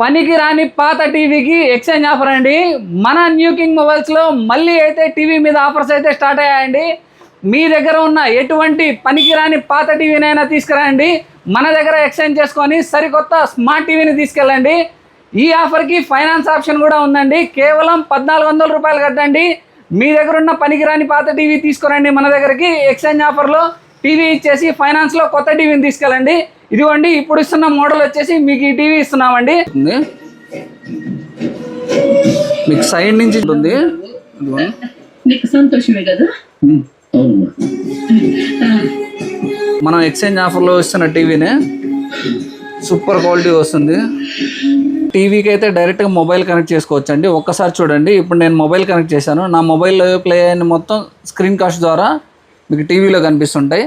పనికి రాని పాత టీవీకి ఎక్స్చేంజ్ ఆఫర్ అండి. మన న్యూ కింగ్ మొబైల్స్లో మళ్ళీ అయితే టీవీ మీద ఆఫర్స్ అయితే స్టార్ట్ అయ్యాయండి. మీ దగ్గర ఉన్న ఎటువంటి పనికి రాని పాత టీవీనైనా తీసుకురండి. మన దగ్గర ఎక్స్చేంజ్ చేసుకొని సరికొత్త స్మార్ట్ టీవీని తీసుకెళ్ళండి. ఈ ఆఫర్కి ఫైనాన్స్ ఆప్షన్ కూడా ఉందండి. కేవలం పద్నాలుగు వందల రూపాయలు కట్టండి. మీ దగ్గర ఉన్న పనికిరాని పాత టీవీ తీసుకురండి మన దగ్గరికి. ఎక్స్చేంజ్ ఆఫర్లో టీవీ ఇచ్చేసి ఫైనాన్స్లో కొత్త టీవీని తీసుకెళ్ళండి. ఇదిగోండి ఇప్పుడు ఇస్తున్న మోడల్ వచ్చేసి మీకు ఈ టీవీ ఇస్తున్నామండి. మీకు సైడ్ నుంచి ఉంటుంది. సంతోషమే కదా? మనం ఎక్స్చేంజ్ ఆఫర్లో ఇస్తున్న టీవీనే సూపర్ క్వాలిటీ వస్తుంది. టీవీకి అయితే డైరెక్ట్గా మొబైల్ కనెక్ట్ చేసుకోవచ్చు అండి ఒక్కసారి చూడండి. ఇప్పుడు నేను మొబైల్ కనెక్ట్ చేశాను. నా మొబైల్లో ప్లే అయిన మొత్తం స్క్రీన్ కాస్ట్ ద్వారా మీకు టీవీలో కనిపిస్తుంటాయి.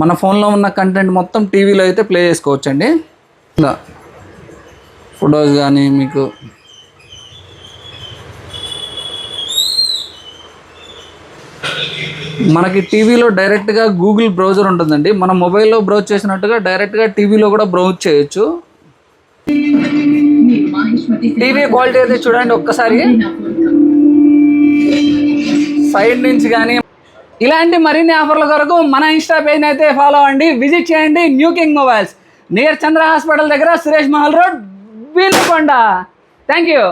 మన ఫోన్లో ఉన్న కంటెంట్ మొత్తం టీవీలో అయితే ప్లే చేసుకోవచ్చండి. ఇలా ఫొటోస్ కానీ మీకు మనకి టీవీలో డైరెక్ట్గా గూగుల్ బ్రౌజర్ ఉంటుందండి. మన మొబైల్లో బ్రౌజ్ చేసినట్టుగా డైరెక్ట్గా టీవీలో కూడా బ్రౌజ్ చేయొచ్చు. టీవీ క్వాలిటీ అయితే చూడండి ఒక్కసారి. సైడ్ నుంచి కానీ. ఇలాంటి మరిన్ని ఆఫర్ల కొరకు మన ఇన్స్టా పేజ్ అయితే ఫాలో అవ్వండి. విజిట్ చేయండి. New king mobiles. Near Chandra hospital దగ్గర Suresh Mahal road Veelukonda. Thank you